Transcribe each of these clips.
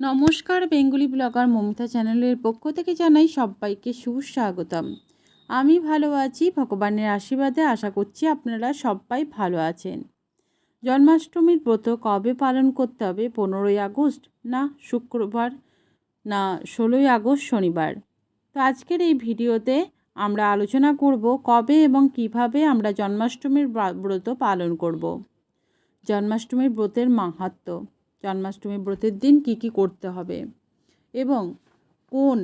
নমস্কার, Bengali blogger Momita চ্যানেলের পক্ষ থেকে জানাই সবাইকে সুস্বাগতম। আমি ভালো আছি, ভগবানের আশীর্বাদে আশা করছি আপনারা সবাই ভালো আছেন। জন্মাষ্টমীর ব্রত কবে পালন করতে হবে? পনেরোই আগস্ট না শুক্রবার না ষোলোই আগস্ট শনিবার? তো আজকের এই ভিডিওতে আমরা আলোচনা করব কবে এবং কীভাবে আমরা জন্মাষ্টমীর ব্রত পালন করব। জন্মাষ্টমীর ব্রতের মাহাত্ম্য জন্মাষ্টমী ব্রতের দিন কি কি করতে হবে এবং কোন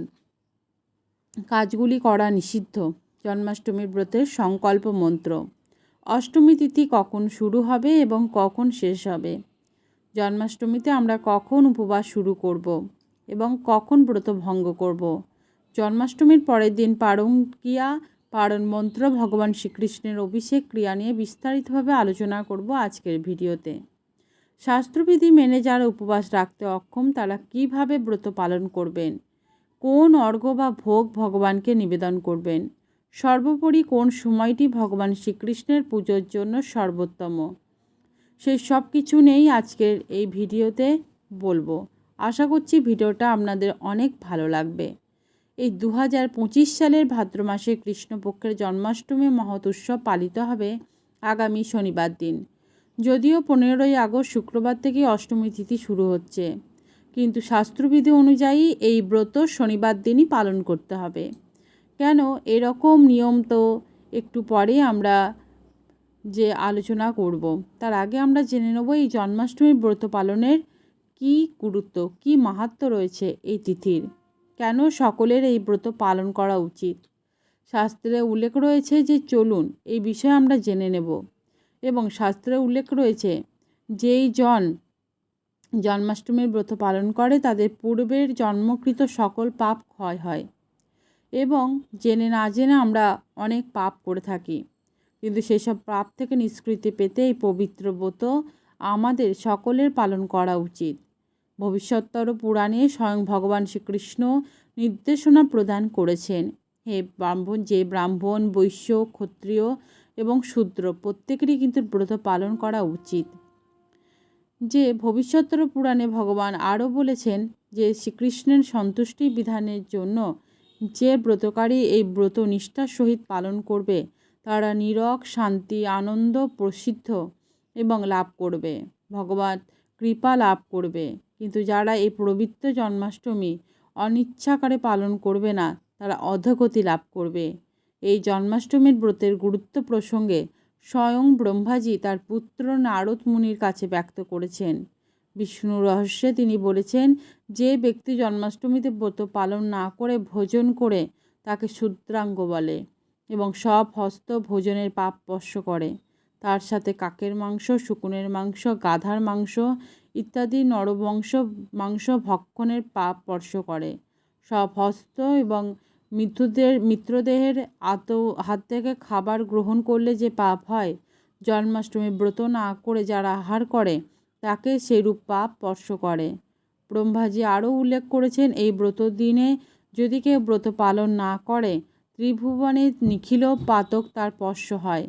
কাজগুলি করা নিষিদ্ধ? জন্মাষ্টমীর ব্রতের সংকল্প মন্ত্র। অষ্টমী তিথি কখন শুরু হবে এবং কখন শেষ হবে? জন্মাষ্টমীতে আমরা কখন উপবাস শুরু করব এবং কখন ব্রত ভঙ্গ করব? জন্মাষ্টমীর পরের দিন পারণ ক্রিয়া পারণ মন্ত্র ভগবান শ্রীকৃষ্ণের অভিষেক ক্রিয়া নিয়ে বিস্তারিতভাবে আলোচনা করব আজকের ভিডিওতে। শাস্ত্রবিধি মেনে যারা উপবাস রাখতে অক্ষম, তারা কীভাবে ব্রত পালন করবেন? কোন অর্ঘ্য বা ভোগ ভগবানকে নিবেদন করবেন? সর্বোপরি কোন সময়টি ভগবান শ্রীকৃষ্ণের পুজোর জন্য সর্বোত্তম? সেই সব কিছু নেই আজকের এই ভিডিওতে বলব। আশা করছি ভিডিওটা আপনাদের অনেক ভালো লাগবে। এই দু পঁচিশ সালের ভাদ্র মাসে কৃষ্ণপক্ষের জন্মাষ্টমী মহৎ উৎসব পালিত হবে আগামী শনিবার দিন। যদিও পনেরোই আগস্ট শুক্রবার থেকে অষ্টমী তিথি শুরু হচ্ছে। কিন্তু শাস্ত্রবিধি অনুযায়ী এই ব্রত শনিবার দিনই পালন করতে হবে। কেন? এরকম নিয়ম তো একটু পরে আমরা যে আলোচনা করব। তার আগে আমরা জেনে নেব এই জন্মাষ্টমীর ব্রত পালনের কি গুরুত্ব, কি মাহাত্ম্য রয়েছে এই তিথির। কেন সকলের এই ব্রত পালন করা উচিত? শাস্ত্রে উল্লেখ রয়েছে যে চলুন, এই বিষয়ে আমরা জেনে নেব। এবং শাস্ত্রে উল্লেখ রয়েছে, যেই জন জন্মাষ্টমীর ব্রত পালন করে, তাদের পূর্বের জন্মকৃত সকল পাপ ক্ষয় হয়। এবং জেনে না জেনে আমরা অনেক পাপ করে থাকি। কিন্তু সেসব পাপ থেকে নিষ্কৃতি পেতে এই পবিত্র ব্রত আমাদের সকলের পালন করা উচিত। ভবিষ্যত্তর পুরাণে স্বয়ং ভগবান শ্রীকৃষ্ণ নির্দেশনা প্রদান করেছেন, হে ব্রাহ্মণ, যে ব্রাহ্মণ, বৈশ্য, ক্ষত্রিয় এবং শূদ্র। প্রত্যেকেরই কিন্তু ব্রত পালন করা উচিত। যে ভবিষ্যত্তর পুরাণে ভগবান আরও বলেছেন যে শ্রীকৃষ্ণের সন্তুষ্টি বিধানের জন্য যে ব্রতকারী এই ব্রত নিষ্ঠার সহিত পালন করবে, তারা নীরক শান্তি, আনন্দ, প্রসিদ্ধ এবং লাভ করবে। ভগবান কৃপা লাভ করবে। কিন্তু যারা এই পবিত্র জন্মাষ্টমী অনিচ্ছাকারে পালন করবে না, তারা অধগতি লাভ করবে। এই জন্মাষ্টমীর ব্রতের গুরুত্ব প্রসঙ্গে স্বয়ং ব্রহ্মাজি তার পুত্র নারদ মুনির কাছে ব্যক্ত করেছেন। বিষ্ণু রহস্যে তিনি বলেছেন, যে ব্যক্তি জন্মাষ্টমীতে ব্রত পালন না করে ভোজন করে, তাকে শূদ্রাঙ্গ বলে এবং সব হস্ত ভোজনের পাপ স্পর্শ করে। তার সাথে কাকের মাংস, শুকুনের মাংস, গাধার মাংস ইত্যাদি নরবংশ মাংস ভক্ষণের পাপ স্পর্শ করে। সব হস্ত এবং মিত্রদের মিত্রদেহের আত, হাত থেকে খাবার গ্রহণ করলে যে পাপ হয়, জন্মাষ্টমী ব্রত না করে যারা আহার করে, তাকে সেরূপ পাপ স্পর্শ করে। ব্রহ্মাজি আরও উল্লেখ করেছেন, এই ব্রত দিনে যদি কেউ ব্রত পালন না করে ত্রিভুবনের নিখিল পাতক তার স্পর্শ হয়।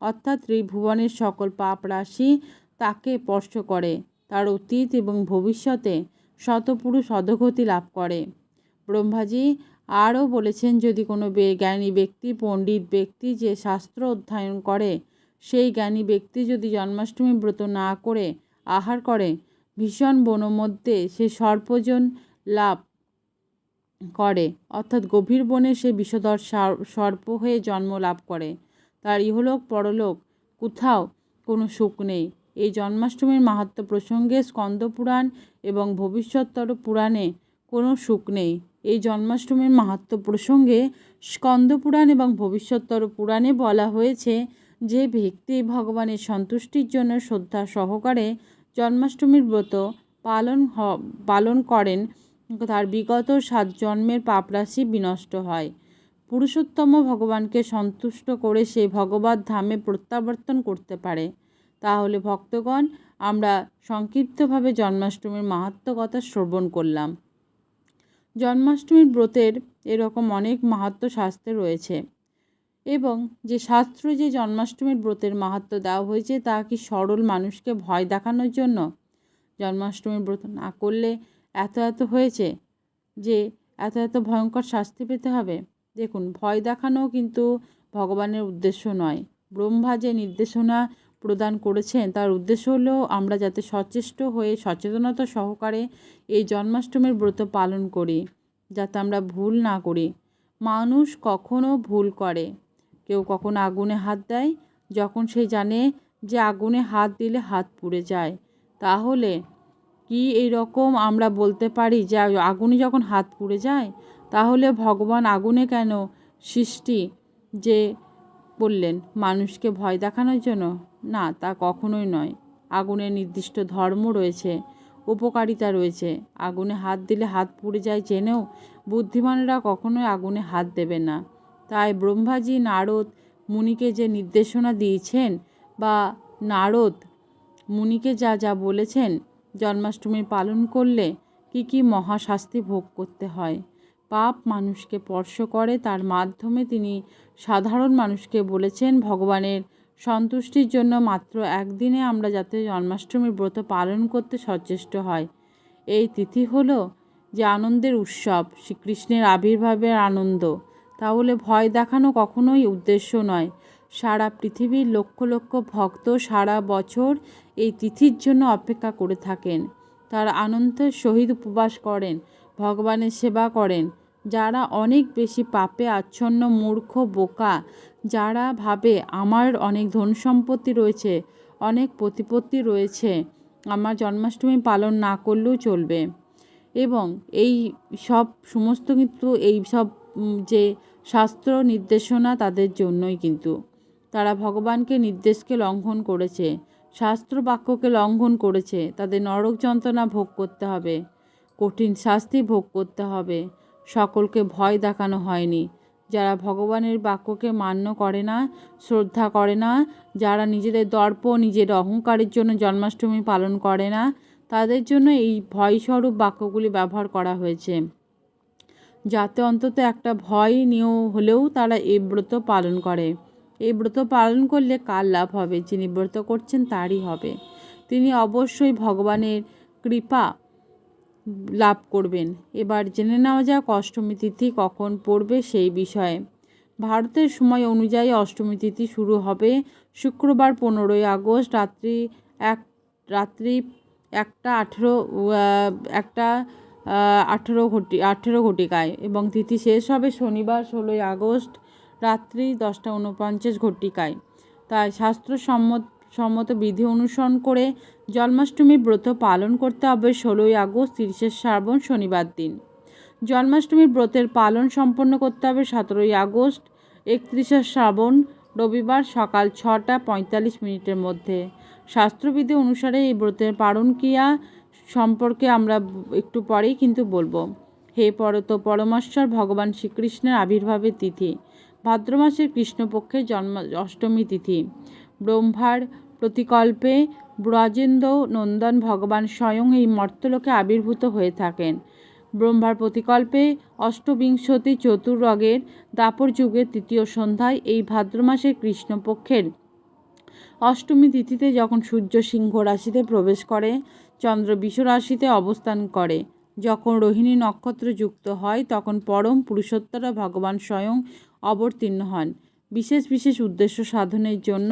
অর্থাৎ ত্রিভুবনের সকল পাপ রাশি তাকে স্পর্শ করে, তার অতীত এবং ভবিষ্যতে শতপুরুষ অধগতি লাভ করে। ব্রহ্মাজি আরও বলেছেন, যদি কোনো জ্ঞানী ব্যক্তি, পণ্ডিত ব্যক্তি যে শাস্ত্র অধ্যয়ন করে, সেই জ্ঞানী ব্যক্তি যদি জন্মাষ্টমী ব্রত না করে আহার করে, ভীষণ বন মধ্যে সে সর্পজন লাভ করে। অর্থাৎ গভীর বনে সে বিষধর সার- সর্প হয়ে জন্ম লাভ করে। তার ইহলোক, পরলোক, কোথাও কোনো সুখ নেই। এই জন্মাষ্টমীর মাহাত্ম্য প্রসঙ্গে স্কন্দপুরাণ এবং ভবিষ্যত্তর পুরাণে কোনো সুখ নেই। এই জন্মাষ্টমীর মাহাত্ম্য প্রসঙ্গে স্কন্দপুরাণ এবং ভবিষ্যত্তর পুরাণে বলা হয়েছে যে ব্যক্তি ভগবানের সন্তুষ্টির জন্য শ্রদ্ধা সহকারে জন্মাষ্টমীর ব্রত পালন পালন করেন। তার বিগত সাত জন্মের পাপরাশি বিনষ্ট হয়। পুরুষোত্তম ভগবানকে সন্তুষ্ট করে সে ভগবত ধামে প্রত্যাবর্তন করতে পারে। তাহলে ভক্তগণ, আমরা সংক্ষিপ্তভাবে জন্মাষ্টমীর মাহাত্ম্য কথা শ্রবণ করলাম। জন্মাষ্টমীর ব্রতের এরকম অনেক মাহাত্ম্য শাস্ত্রে রয়েছে। এবং যে শাস্ত্র যে জন্মাষ্টমীর ব্রতের মাহাত্ম্য দেওয়া হয়েছে, তা কি সরল মানুষকে ভয় দেখানোর জন্য জন্মাষ্টমীর ব্রত না করলে এত এত হয়েছে যে এত এত ভয়ঙ্কর শাস্তি পেতে হবে? দেখুন, ভয় দেখানো কিন্তু ভগবানের উদ্দেশ্য নয়। ব্রহ্মা যে নির্দেশনা প্রদান করেছেন। তার উদ্দেশ্য হলো আমরা যাতে সচেষ্ট হয়ে সচেতনতা সহকারে এই জন্মাষ্টমীর ব্রত পালন করি, যাতে আমরা ভুল না করি। মানুষ কখনো ভুল করে। কেউ কখনো আগুনে হাত দেয়। যখন সে জানে যে আগুনে হাত দিলে হাত পুড়ে যায়, তাহলে কি এই রকম আমরা বলতে পারি যে আগুনে যখন হাত পুড়ে যায়? তাহলে ভগবান আগুনে কেন সৃষ্টি? যে বললেন, মানুষকে ভয় দেখানোর জন্য? না, তা কখনোই নয়। আগুনের নির্দিষ্ট ধর্ম রয়েছে, উপকারিতা রয়েছে। আগুনে হাত দিলে হাত পুড়ে যায় জেনেও বুদ্ধিমানেরা কখনোই আগুনে হাত দেবে না। তাই ব্রহ্মাজি নারদ মুনিকে যে নির্দেশনা দিয়েছেন বা নারদ মুনিকে যা যা বলেছেন, জন্মাষ্টমী পালন করলে কি কি মহাশাস্তি ভোগ করতে হয়? পাপ মানুষকে স্পর্শ করে, তার মাধ্যমে তিনি সাধারণ মানুষকে বলেছেন, ভগবানের সন্তুষ্টির জন্য মাত্র একদিনে আমরা যাতে জন্মাষ্টমীর ব্রত পালন করতে সচেষ্ট হয়। এই তিথি হলো যে আনন্দের উৎসব, শ্রীকৃষ্ণের আবির্ভাবের আনন্দ। তাহলে ভয় দেখানো কখনোই উদ্দেশ্য নয়। সারা পৃথিবীর লক্ষ লক্ষ ভক্ত সারা বছর এই তিথির জন্য অপেক্ষা করে থাকেন। তার আনন্দের সহিত উপবাস করেন, ভগবানের সেবা করেন। যারা অনেক বেশি পাপে, আচ্ছন্ন, মূর্খ, বোকা, যারা ভাবে আমার অনেক ধন সম্পত্তি রয়েছে, অনেক প্রতিপত্তি রয়েছে, আমার জন্মাষ্টমী পালন না করলেও চলবে। এবং এই সব সমস্ত কিন্তু এই সব যে শাস্ত্র নির্দেশনা তাদের জন্যই কিন্তু। তারা ভগবানকে নির্দেশকে লঙ্ঘন করেছে, শাস্ত্র বাক্যকে লঙ্ঘন করেছে, তাদের নরক যন্ত্রণা ভোগ করতে হবে, কঠিন শাস্তি ভোগ করতে হবে সকলকে ভয় দেখানো হয়নি। যারা ভগবানের বাক্যকে মান্য করে না, শ্রদ্ধা করে না, যারা নিজেদের দর্প নিজের অহংকারের জন্য জন্মাষ্টমী পালন করে না, তাদের জন্য এই ভয়স্বরূপ বাক্যগুলি ব্যবহার করা হয়েছে। যাতে অন্তত একটা ভয় নিয়েও হলেও তারা এই ব্রত পালন করে। এই ব্রত পালন করলে কার লাভ হবে? যিনি ব্রত করছেন তারই হবে। তিনি অবশ্যই ভগবানের কৃপা লাভ করবেন। এবার জেনে নেওয়া যাক অষ্টমী তিথি কখন পড়বে সেই বিষয়ে। ভারতের সময় অনুযায়ী অষ্টমী তিথি শুরু হবে শুক্রবার পনেরোই আগস্ট রাত্রি এক, রাত্রি একটা আঠেরো একটা আঠেরো ঘটি, আঠেরো ঘটিকায় এবং তিথি শেষ হবে শনিবার ষোলোই আগস্ট রাত্রি দশটা উনপঞ্চাশ ঘটিকায়। তাই শাস্ত্রসম্মত সম্মত বিধি অনুসরণ করে জন্মাষ্টমী ব্রত পালন করতে হবে ষোলোই আগস্ট, তিরিশে শ্রাবণ শনিবার দিন। জন্মাষ্টমীর ব্রতের পালন সম্পন্ন করতে হবে সতেরোই আগস্ট, একত্রিশে শ্রাবণ রবিবার সকাল ছটা পঁয়তাল্লিশ মিনিটের মধ্যে। শাস্ত্রবিধি অনুসারে এই ব্রতের পালন ক্রিয়া সম্পর্কে আমরা একটু পরেই কিন্তু বলব। হে পরত পরমেশ্বর, ভগবান শ্রীকৃষ্ণের আবির্ভাবের তিথি। ভাদ্র মাসের কৃষ্ণপক্ষের জন্ম অষ্টমী তিথি। ব্রহ্মার প্রতিকল্পে ব্রজেন্দ্র নন্দন ভগবান স্বয়ং এই মর্তলোকে আবির্ভূত হয়ে থাকেন। ব্রহ্মার প্রতিকল্পে অষ্টবিংশতি চতুর্রগের দাপর যুগের তৃতীয় সন্ধ্যায় এই ভাদ্র মাসের কৃষ্ণপক্ষের অষ্টমী তিথিতে যখন সূর্য সিংহ রাশিতে প্রবেশ করে, চন্দ্র বিষ রাশিতে অবস্থান করে। যখন রোহিণী নক্ষত্র যুক্ত হয়, তখন পরম পুরুষোত্তরা ভগবান স্বয়ং অবতীর্ণ হন। বিশেষ বিশেষ উদ্দেশ্য সাধনের জন্য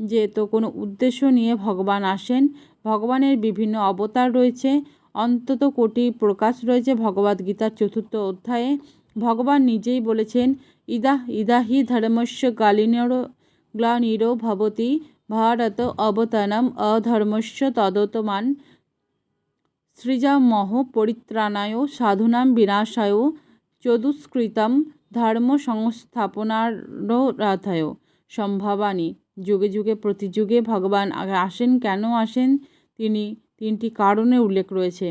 যেহেতু কোনো উদ্দেশ্য নিয়ে ভগবান আসেন, ভগবানের বিভিন্ন অবতার রয়েছে, অন্তত কোটি প্রকাশ রয়েছে ভগবদ গীতার চতুর্থ অধ্যায়ে। ভগবান নিজেই বলেছেন, ইদা ইদাহি ধর্মস্য গালিনর গ্লানিরো ভবতি ভারত অবতানম অধর্মস্য তদতমান সৃজামহ পরিত্রাণায় সাধুনাম বিনাশায় চতুষ্কৃতম ধর্ম সংস্থাপনারাথায় সম্ভাবানী যুগে যুগে প্রতি যুগে ভগবান আসেন, কেন আসেন? তিনি তিনটি কারণে উল্লেখ রয়েছে।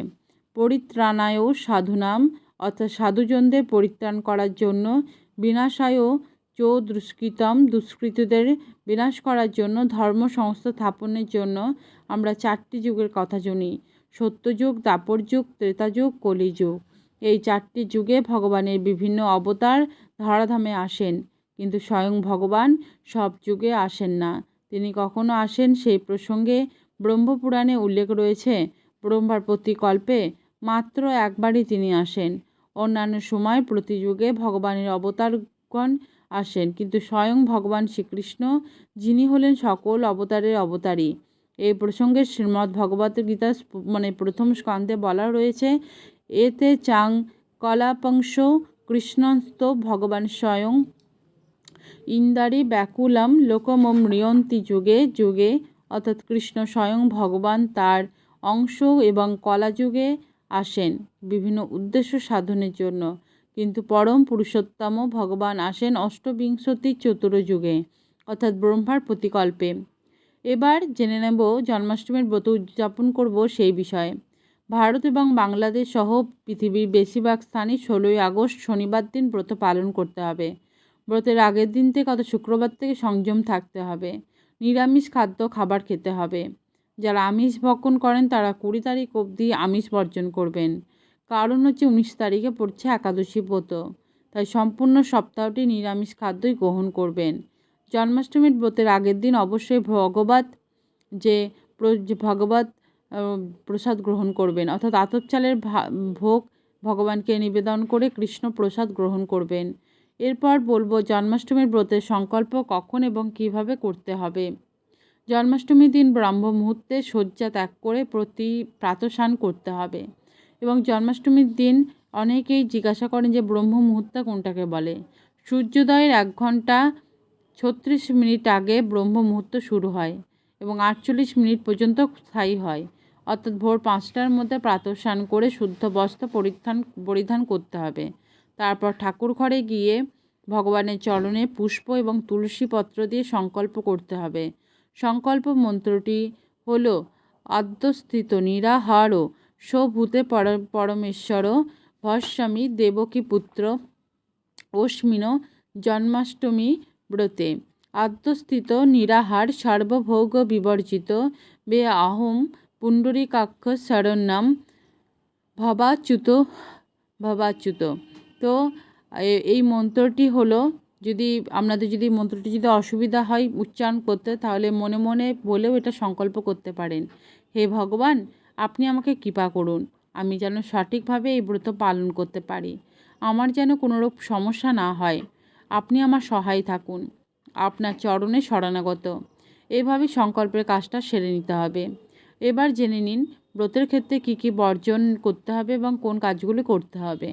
পরিত্রাণায়ও সাধুনাম, অর্থাৎ সাধুজনদের পরিত্রাণ করার জন্য, বিনাশায়ও চো দুষ্কৃতম দুষ্কৃতদের বিনাশ করার জন্য ধর্ম সংস্থা স্থাপনের জন্য আমরা চারটি যুগের কথা জানি সত্যযুগ দাপর যুগ ত্রেতাযুগ, কলিযুগ। এই চারটি যুগে ভগবানের বিভিন্ন অবতার ধরাধামে আসেন। কিন্তু স্বয়ং ভগবান সব যুগে আসেন না। তিনি কখনো আসেন সেই প্রসঙ্গে ব্রহ্মপুরাণে উল্লেখ রয়েছে, ব্রহ্মার প্রতিকল্পে মাত্র একবারই তিনি আসেন। অন্যান্য সময় প্রতিযুগে ভগবানের অবতারগণ আসেন, কিন্তু স্বয়ং ভগবান শ্রীকৃষ্ণ, যিনি হলেন সকল অবতারের অবতারী। এই প্রসঙ্গে শ্রীমদ্ ভগবত গীতা মানে প্রথম স্কন্ধে বলা রয়েছে, এতে চাং কলাপংশ কৃষ্ণস্ত ভগবান স্বয়ং ইন্দারি ব্যাকুলম লোকমম ম্রিয়ন্তি যুগে যুগে, অর্থাৎ কৃষ্ণ স্বয়ং ভগবান তার অংশ এবং কলাযুগে আসেন বিভিন্ন উদ্দেশ্য সাধনের জন্য। কিন্তু পরম পুরুষোত্তম ভগবান আসেন অষ্টবিংশতি চতুর্যুগে অর্থাৎ ব্রহ্মার প্রতিকল্পে। এবার জেনে নেব জন্মাষ্টমীর ব্রত উদযাপন করব সেই বিষয়ে। ভারত এবং বাংলাদেশ সহ পৃথিবীর বেশিরভাগ স্থানই ষোলোই আগস্ট শনিবার দিন ব্রত পালন করতে হবে। ব্রতের আগের দিন থেকে অত শুক্রবার থেকে সংযম থাকতে হবে। নিরামিষ খাদ্য খাবার খেতে হবে। যারা আমিষ ভক্ষণ করেন, তারা কুড়ি তারিখ অবধি আমিষ বর্জন করবেন। কারণ হচ্ছে উনিশ তারিখে পড়ছে একাদশী ব্রত। তাই সম্পূর্ণ সপ্তাহটি নিরামিষ খাদ্যই গ্রহণ করবেন। জন্মাষ্টমীর ব্রতের আগের দিন অবশ্যই ভগবত যে ভগবত প্রসাদ গ্রহণ করবেন। অর্থাৎ আতপ চালের ভোগ ভগবানকে নিবেদন করে কৃষ্ণ প্রসাদ গ্রহণ করবেন। এরপর বলব জন্মাষ্টমীর ব্রতের সংকল্প কখন এবং কীভাবে করতে হবে। জন্মাষ্টমীর দিন ব্রহ্ম মুহূর্তে শয্যা ত্যাগ করে প্রতি প্রাতস্নান করতে হবে এবং জন্মাষ্টমীর দিন অনেকেই জিজ্ঞাসা করেন যে ব্রহ্ম মুহূর্ত কোনটাকে বলে। সূর্যোদয়ের এক ঘণ্টা ছত্রিশ মিনিট আগে ব্রহ্ম মুহূর্ত শুরু হয় এবং আটচল্লিশ মিনিট পর্যন্ত স্থায়ী হয়। অর্থাৎ ভোর পাঁচটার মধ্যে প্রাতঃস্নান করে শুদ্ধ বস্ত্র পরিধান পরিধান করতে হবে। তারপর ঠাকুর ঘরে গিয়ে ভগবানের চরণে পুষ্প এবং তুলসী পত্র দিয়ে সংকল্প করতে হবে। সংকল্প মন্ত্রটি হল, অধ্যস্থিত নিরাহার সভূতে পর, পরমেশ্বর ভস্বামী দেবকী পুত্র, অস্মিন জন্মাষ্টমী ব্রতে। আত্মস্থিত নিরাহার সার্বভৌগ বিবর্জিত, বে আহম পুণ্ডরীকাক্ষ শরণ্যম ভবাচ্যুত ভবাচ্যুত। তো এই মন্ত্রটি হলো, যদি আপনাদের যদি মন্ত্রটি যদি অসুবিধা হয় উচ্চারণ করতে, তাহলে মনে মনে বলেও এটা সংকল্প করতে পারেন। হে ভগবান, আপনি আমাকে কৃপা করুন, আমি যেন সঠিকভাবে এই ব্রত পালন করতে পারি। আমার যেন কোনোরূপ সমস্যা না হয়, আপনি আমার সহায় থাকুন, আপনার চরণে শরণাগত। এভাবে সংকল্পের কাজটা সেরে নিতে হবে। এবার জেনে নিন, ব্রতের ক্ষেত্রে কী কী বর্জন করতে হবে এবং কোন কাজগুলো করতে হবে।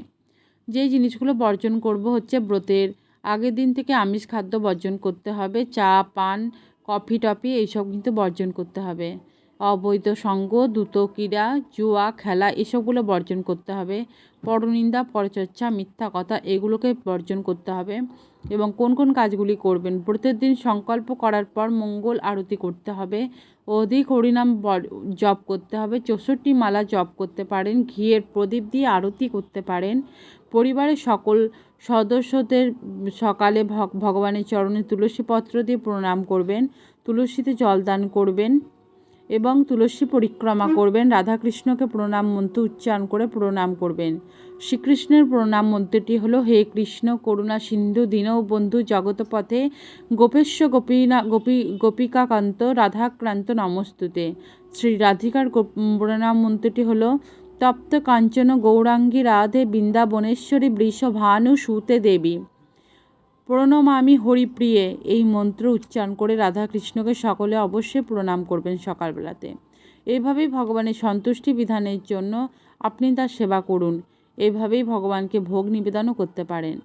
যে জিনিসগুলো বর্জন করব হচ্ছে ব্রতের। আগের দিন থেকে আমিষ খাদ্য বর্জন করতে হবে, চা, পান, কফি, টফি এইসব কিন্তু বর্জন করতে হবে। অবৈধ সঙ্গ, দ্রুত ক্রীড়া, জুয়া, খেলা এসবগুলো বর্জন করতে হবে। পরনিন্দা, পরচর্চা, মিথ্যা কথা এগুলোকে বর্জন করতে হবে এবং কোন কোন কাজগুলি করবেন? ব্রতের দিন সংকল্প করার পর মঙ্গল আরতি করতে হবে। অধিক হরিনাম জপ করতে হবে। চৌষট্টি মালা জপ করতে পারেন। ঘিয়ের প্রদীপ দিয়ে আরতি করতে পারেন। পরিবারের সকল সদস্যদের সকালে ভগবানের চরণে তুলসী পত্র দিয়ে প্রণাম করবেন তুলসীতে জলদান করবেন এবং তুলসী পরিক্রমা করবেন রাধাকৃষ্ণকে প্রণাম মন্ত্র উচ্চারণ করে প্রণাম করবেন। শ্রীকৃষ্ণের প্রণাম মন্ত্রটি হলো হে কৃষ্ণ করুণা সিন্ধু দীন বন্ধু জগতপথে গোপেশ্ব গোপীনা গোপী গোপিকাকান্ত রাধাক্রান্ত নমস্তুতে। শ্রী রাধিকার প্রণাম মন্ত্রটি হলো তপ্ত কাঞ্চন গৌরাঙ্গী রাধে বৃন্দাবনেশ্বরী বৃষভানু সুতে দেবী। প্রণমামি হরিপ্রিয়ে। এই মন্ত্র উচ্চারণ করে রাধাকৃষ্ণকে সকলে অবশ্যই প্রণাম করবেন সকালবেলাতে। এভাবেই ভগবানের সন্তুষ্টি বিধানের জন্য আপনি তার সেবা করুন। এভাবেই ভগবানকে ভোগ নিবেদনও করতে পারেন।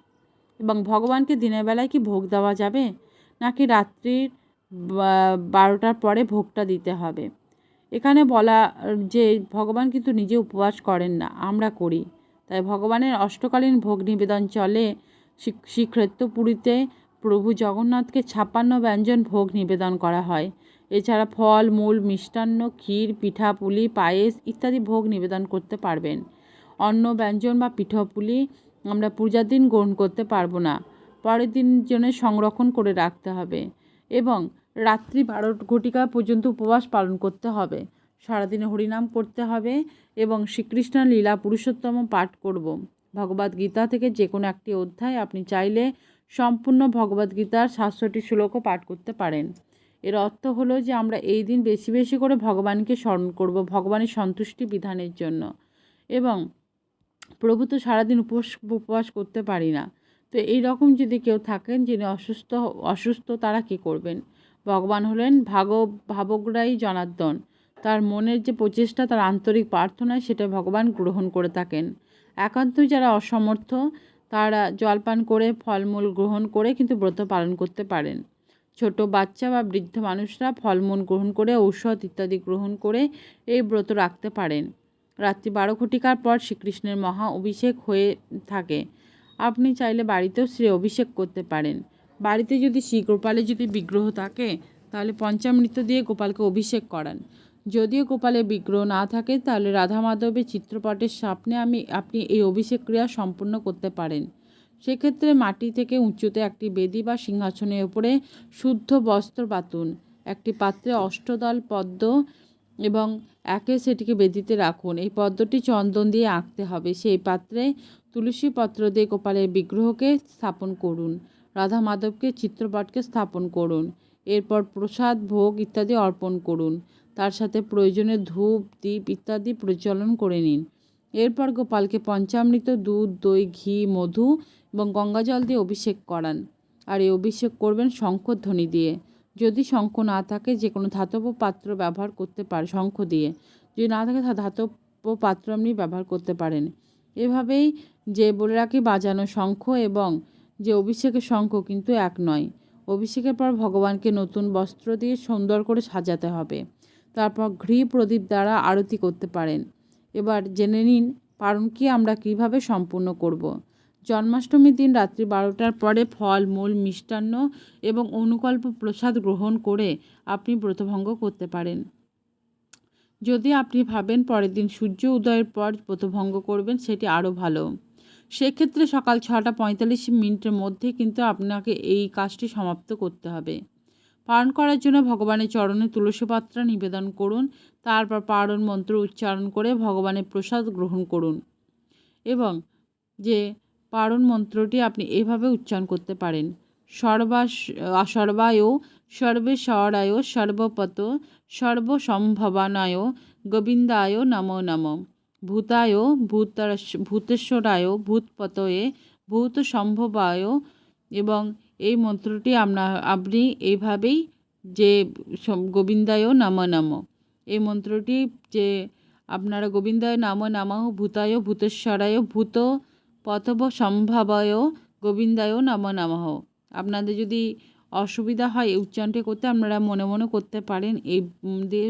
এবং ভগবানকে দিনের বেলায় কি ভোগ দেওয়া যাবে? নাকি রাত্রির বারোটার পরে ভোগটা দিতে হবে? এখানে বলা, যে ভগবান কিন্তু নিজে উপবাস করেন না, আমরা করি। তাই ভগবানের অষ্টকালীন ভোগ নিবেদন চলে শ্রীক্ষেত্রপুরীতে প্রভু জগন্নাথকে ছাপ্পান্ন ব্যঞ্জন ভোগ নিবেদন করা হয়। এছাড়া ফল, মূল, মিষ্টান্ন, ক্ষীর, পিঠা, পুলি, পায়েস ইত্যাদি ভোগ নিবেদন করতে পারবেন। অন্ন ব্যঞ্জন বা পিঠাপুলি আমরা পূজার দিন গ্রহণ করতে পারব না, পরের দিন জন্য সংরক্ষণ করে রাখতে হবে। এবং রাত্রি বারো ঘটিকা পর্যন্ত উপবাস পালন করতে হবে। সারাদিনে হরিনাম করতে হবে এবং শ্রীকৃষ্ণ লীলা পুরুষোত্তম পাঠ করব। ভগবদ গীতা থেকে যে কোনো একটি অধ্যায় আপনি চাইলে সম্পূর্ণ ভগবদ গীতার সাতশোটি শ্লোকও পাঠ করতে পারেন। এর অর্থ হলো যে আমরা এই দিন বেশি বেশি করে ভগবানকে স্মরণ করব ভগবানের সন্তুষ্টি বিধানের জন্য। এবং প্রভু তো সারাদিন উপোস উপবাস করতে পারি না। তো এই রকম যদি কেউ থাকেন যিনি অসুস্থ অসুস্থ তারা কী করবেন? ভগবান হলেন ভাগ ভাবগ্রাহী জনার্দন। তার মনের যে প্রচেষ্টা, তার আন্তরিক প্রার্থনায় সেটা ভগবান গ্রহণ করে থাকেন। একান্তই যারা অসমর্থ, তারা জলপান করে, ফলমূল গ্রহণ করে কিন্তু ব্রত পালন করতে পারেন। ছোট বাচ্চা বা বৃদ্ধ মানুষরা ফলমূল গ্রহণ করে, ঔষধ ইত্যাদি গ্রহণ করে এই ব্রত রাখতে পারেন। রাত্রি বারো ঘটিকার পর শ্রীকৃষ্ণের মহা অভিষেক হয়ে থাকে। আপনি চাইলে বাড়িতেও শ্রী অভিষেক করতে পারেন। বাড়িতে যদি শ্রী গোপালের যদি বিগ্রহ থাকে, তাহলে পঞ্চামৃত দিয়ে গোপালকে অভিষেক করান। যদিও গোপালের বিগ্রহ না থাকে, তাহলে রাধা মাধবের চিত্রপটের সামনে আমি, আপনি এই অভিষেক ক্রিয়া সম্পূর্ণ করতে পারেন। সেক্ষেত্রে মাটি থেকে উঁচুতে একটি বেদি বা সিংহাসনের উপরে শুদ্ধ বস্ত্র পাতুন একটি পাত্রে অষ্টদল পদ্ম এবং একে সেটিকে বেদিতে রাখুন। এই পদ্মটি চন্দন দিয়ে আঁকতে হবে। সেই পাত্রে তুলসী পত্র দিয়ে গোপালের বিগ্রহকে স্থাপন করুন। রাধা মাধবকে চিত্রপটকে স্থাপন করুন, এরপর প্রসাদ, ভোগ ইত্যাদি অর্পণ করুন। তার সাথে প্রয়োজনে ধূপ দ্বীপ ইত্যাদি প্রচলন করে নিন। এরপর গোপালকে পঞ্চামৃত, দুধ, দই, ঘি, মধু এবং গঙ্গাজল দিয়ে অভিষেক করান। আর এই অভিষেক করবেন শঙ্খধ্বনি দিয়ে। যদি শঙ্খ না থাকে, যে কোনো ধাতব পাত্র ব্যবহার করতে পারে, শঙ্খ দিয়ে। যদি না থাকে ধাতব পাত্র আপনি ব্যবহার করতে পারেন। এভাবেই যে বলে রাখি, বাজানো শঙ্খ এবং যে অভিষেকের শঙ্খ কিন্তু এক নয়। অভিষেকের পর ভগবানকে নতুন বস্ত্র দিয়ে সুন্দর করে সাজাতে হবে। তারপর ঘৃ প্রদীপ দ্বারা আরতি করতে পারেন। এবার জেনে নিন পারণ কি আমরা কীভাবে সম্পূর্ণ করব। জন্মাষ্টমীর দিন রাত্রি বারোটার পরে ফল, মূল, মিষ্টান্ন এবং অনুকল্প প্রসাদ গ্রহণ করে আপনি ব্রতভঙ্গ করতে পারেন। যদি আপনি ভাবেন পরের দিন সূর্য উদয়ের পর ব্রতভঙ্গ করবেন, সেটি আরও ভালো। সেক্ষেত্রে সকাল ছটা পঁয়তাল্লিশ মিনিটের মধ্যে কিন্তু আপনাকে এই কাজটি সমাপ্ত করতে হবে। পালন করার জন্য ভগবানের চরণে তুলসী পাত্রা নিবেদন করুন, তারপর পারণ মন্ত্র উচ্চারণ করে ভগবানের প্রসাদ গ্রহণ করুন এবং যে পারণ মন্ত্রটি আপনি এভাবে উচ্চারণ করতে পারেন। সর্বা সর্বে সরায় সর্বপত, সর্বসম্ভবানায়, গোবিন্দায় নমো নম। ভূতায় ভূত ভূতেশ্বরায়, ভূতপতয়ে ভূত সম্ভবায় এবং এই মন্ত্রটি আপনার আপনি এইভাবেই যে গোবিন্দায় নম নম। এই মন্ত্রটি যে আপনারা গোবিন্দায় নাম নামাহ ভূতায়, ভূতেশ্বরায় ভূত পথব সম্ভাবয় গোবিন্দায় নম নমঃ। আপনাদের যদি অসুবিধা হয় এই উচ্চারণটি করতে, আপনারা মনে মনে করতে পারেন, এই দিয়ে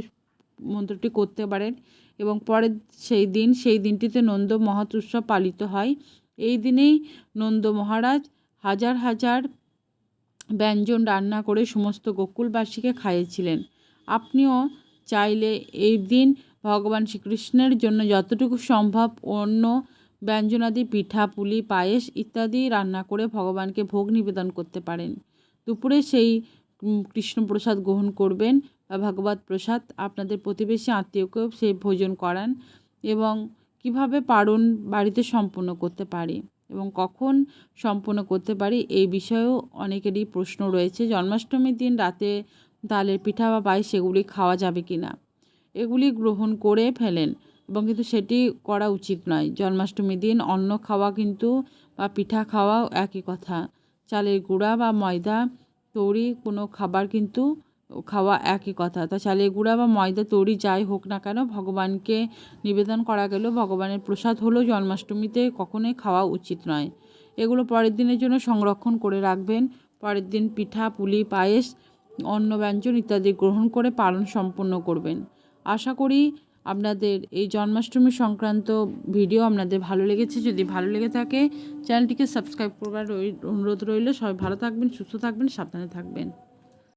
মন্ত্রটি করতে পারেন। এবং পরের সেই দিন, সেই দিনটিতে নন্দ মহৎ উৎসব পালিত হয়। এই দিনেই নন্দ মহারাজ হাজার হাজার ব্যঞ্জন রান্না করে সমস্ত গোকুলবাসীকে খাইয়েছিলেন। আপনিও চাইলে এই দিন ভগবান শ্রীকৃষ্ণের জন্য যতটুকু সম্ভব অন্য ব্যঞ্জনাদি পিঠা, পুলি, পায়েস ইত্যাদি রান্না করে ভগবানকে ভোগ নিবেদন করতে পারেন। দুপুরে সেই কৃষ্ণপ্রসাদ গ্রহণ করবেন। ভগবত প্রসাদ আপনাদের প্রতিবেশী আত্মীয়কেও সেই ভোজন করান এবং কীভাবে পারণ বাড়িতে সম্পূর্ণ করতে পারি এবং কখন সম্পূর্ণ করতে পারি এই বিষয়েও অনেকেরই প্রশ্ন রয়েছে। জন্মাষ্টমীর দিন রাতে ডালের পিঠা বা পায়েস সেগুলি খাওয়া যাবে কি না এগুলি গ্রহণ করে ফেলেন এবং কিন্তু সেটি করা উচিত নয়। জন্মাষ্টমীর দিন অন্ন খাওয়া কিন্তু বা পিঠা খাওয়াও একই কথা। চালের গুঁড়া বা ময়দা, তৈরি কোনো খাবার কিন্তু খাওয়া একই কথা। তা চালের গুঁড়া বা ময়দা তৈরি যাই হোক না কেন, ভগবানকে নিবেদন করা গেলেও ভগবানের প্রসাদ হলেও জন্মাষ্টমীতে কখনোই খাওয়া উচিত নয়। এগুলো পরের দিনের জন্য সংরক্ষণ করে রাখবেন। পরের দিন পিঠা, পুলি, পায়েস, অন্ন, ব্যঞ্জন ইত্যাদি গ্রহণ করে পালন সম্পন্ন করবেন। আশা করি আপনাদের এই জন্মাষ্টমী সংক্রান্ত ভিডিও আপনাদের ভালো লেগেছে। যদি ভালো লেগে থাকে, চ্যানেলটিকে সাবস্ক্রাইব করবার অনুরোধ রইল। সবাই ভালো থাকবেন, সুস্থ থাকবেন, সাবধানে থাকবেন।